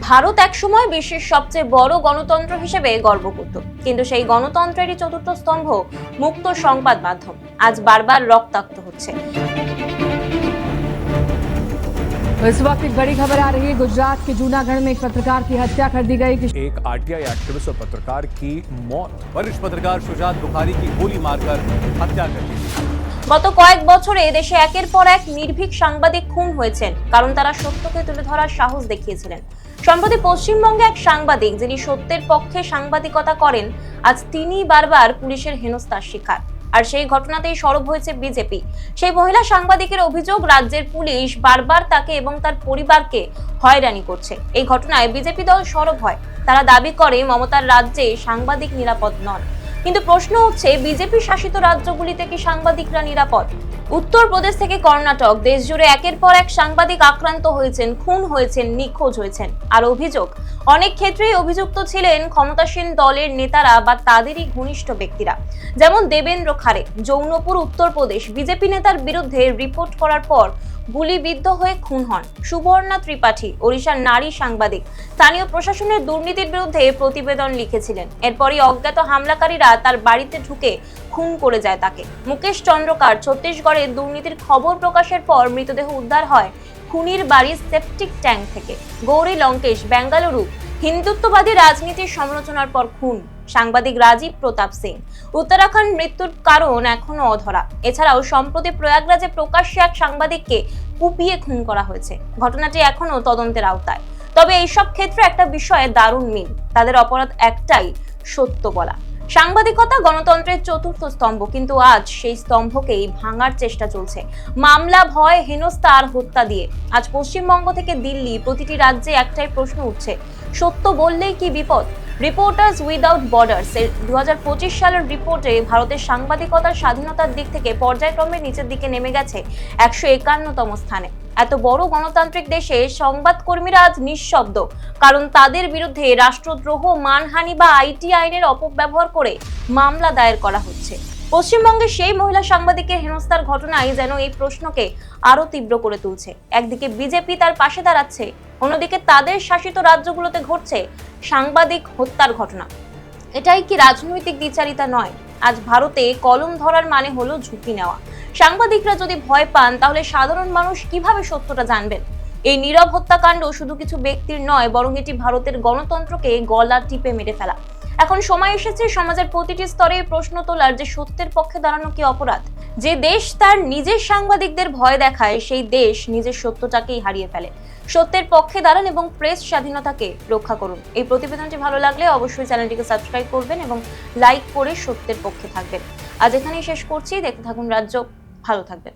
ভারত একসময় বিশ্বের সবচেয়ে বড় গণতন্ত্র হিসেবে গর্ব করত কিন্তু সেই গণতন্ত্রেরই চতুর্থ স্তম্ভ মুক্ত সংবাদ মাধ্যম আজ বারবার রক্তাক্ত হচ্ছে इस वक्त एक बड़ी खबर आ रही है गुजरात के जूनागढ़ में एक पत्रकार की हत्या कर दी गई एक आरटीआई एक्टिविस्ट और पत्रकार की मौत वरिष्ठ पत्रकार शुजात बुखारी की गोली मारकर हत्या कर दी গত কয়েক বছরে দেশে একের পর এক নির্ভীক সাংবাদিক খুন হয়েছেন, কারণ তারা সত্যকে তুলে ধরার সাহস দেখিয়েছিলেন। সম্প্রতি পশ্চিমবঙ্গে এক সাংবাদিক যিনি সত্যের পক্ষে সাংবাদিকতা করেন, আজ তিনি বারবার পুলিশের হেনস্থার শিকার। আর সেই ঘটনাতেই সরব হয়েছে বিজেপি। সেই মহিলা সাংবাদিকের অভিযোগ, রাজ্যের পুলিশ বারবার তাকে এবং তার পরিবারকে হয়রানি করছে। এই ঘটনায় বিজেপি দল সরব হয়। তারা দাবি করে, মমতার রাজ্যে সাংবাদিক নিরাপদ নন। কিন্তু প্রশ্ন হচ্ছে, বিজেপি শাসিত রাজ্যগুলিতে কি সাংবাদিকরা নিরাপদ? উত্তরপ্রদেশ থেকে কর্ণাটক দেশ জুড়ে একের পর এক সাংবাদিক আক্রান্ত হয়েছেন, খুন হয়েছেন, নিখোঁজ হয়েছেন। আর অভিযোগ, অনেক ক্ষেত্রেই অভিযুক্ত ছিলেন ক্ষমতাসীন দলের নেতারা বা তাদেরই ঘনিষ্ঠ ব্যক্তিরা। যেমন দেবেন্দ্র খারে যৌনপুর, উত্তরপ্রদেশ। বিজেপি নেতার বিরুদ্ধে রিপোর্ট করার পর গুলিবিদ্ধ হয়ে খুন হন সুবর্ণা ত্রিপাঠী, ওড়িশার নারী সাংবাদিক। স্থানীয় প্রশাসনের দুর্নীতির বিরুদ্ধে প্রতিবেদন লিখেছিলেন। এরপরই অজ্ঞাত হামলাকারীরা তার বাড়িতে ঢুকে খুন করে যায় তাকে। মুকেশ চন্দ্রকার, ছত্তিশগড়ে দুর্নীতির খবর প্রকাশের পর মৃতদেহ উদ্ধার হয় খুনির বাড়ির সেপটিক ট্যাঙ্ক থেকে। গৌরী লঙ্কেশ, বেঙ্গালুরু। হিন্দুত্ববাদী রাজনীতির সমালোচনার পর খুন। সাংবাদিক রাজীব প্রতাপ সিং। উত্তরাখণ্ড মৃত্যুর কারণ এখনও অধরা। এছাড়াও সম্প্রতি প্রয়াগরাজে প্রকাশ্যে এক সাংবাদিককে কুপিয়ে খুন করা হয়েছে। ঘটনাটি এখনও তদন্তের আওতায়। তবে এইসব ক্ষেত্রে একটা বিষয়ে দারুণ মিল। তাদের অপরাধ একটাই, সত্য বলা। সাংবাদিকতা গণতন্ত্রের চতুর্থ স্তম্ভ, কিন্তু আজ সেই স্তম্ভকেই ভাঙার চেষ্টা চলছে। মামলা, ভয়, হেনস্থা আর হত্যা দিয়ে। আজ পশ্চিমবঙ্গ থেকে দিল্লি, প্রতিটি রাজ্যে একটাই প্রশ্ন উঠছে, সত্য বললেই কি বিপদ? রিপোর্টার্স উইদাউট বর্ডার্স এর দু হাজার পঁচিশ সালের রিপোর্টে ভারতের সাংবাদিকতার স্বাধীনতার দিক থেকে পর্যায়ক্রমে নিচের দিকে নেমে গেছে একশো একান্নতম স্থানে। এত বড় গণতান্ত্রিক দেশে সংবাদকর্মীরা আজ নিঃশব্দ, কারণ তাদের বিরুদ্ধে রাষ্ট্রদ্রোহ, মানহানি বা আইটি আইনের অপব্যবহার করে মামলা দায়ের করা হচ্ছে। পশ্চিমবঙ্গে সেই মহিলা সাংবাদিকের হেনস্থার ঘটনাই যেন এই প্রশ্নকে আরও তীব্র করে তুলছে। একদিকে বিজেপি তার পাশে দাঁড়াচ্ছে, অন্যদিকে তাদের শাসিত রাজ্যগুলোতে ঘটছে সাংবাদিক হত্যার ঘটনা। এটাই কি রাজনৈতিক দ্বিচারিতা নয়? আজ ভারতে কলম ধরার মানে হলো ঝুঁকি নেওয়া। সাংবাদিকরা যদি ভয় পান, তাহলে সাধারণ মানুষ কীভাবে সত্যটা জানবেন? এই নীরব হত্যাকাণ্ড শুধু কিছু ব্যক্তির নয়, বরং এটি ভারতের গণতন্ত্রকে গলা টিপে মেরে ফেলা। এখন সময় এসেছে সমাজের প্রতিটি স্তরে প্রশ্ন তোলার যে সত্যের পক্ষে দাঁড়ানো কি অপরাধ? যে দেশ তার নিজের সাংবাদিকদের ভয় দেখায়, সেই দেশ নিজের সত্যটাকেই হারিয়ে ফেলে। সত্যের পক্ষে দাঁড়ান এবং প্রেস স্বাধীনতাকে রক্ষা করুন। এই প্রতিবেদনটি ভালো লাগলে অবশ্যই চ্যানেলটিকে সাবস্ক্রাইব করবেন এবং লাইক করে সত্যের পক্ষে থাকবেন। আজ এখানেই শেষ করছি। দেখতে থাকুন রাজ্য। ভালো থাকবেন।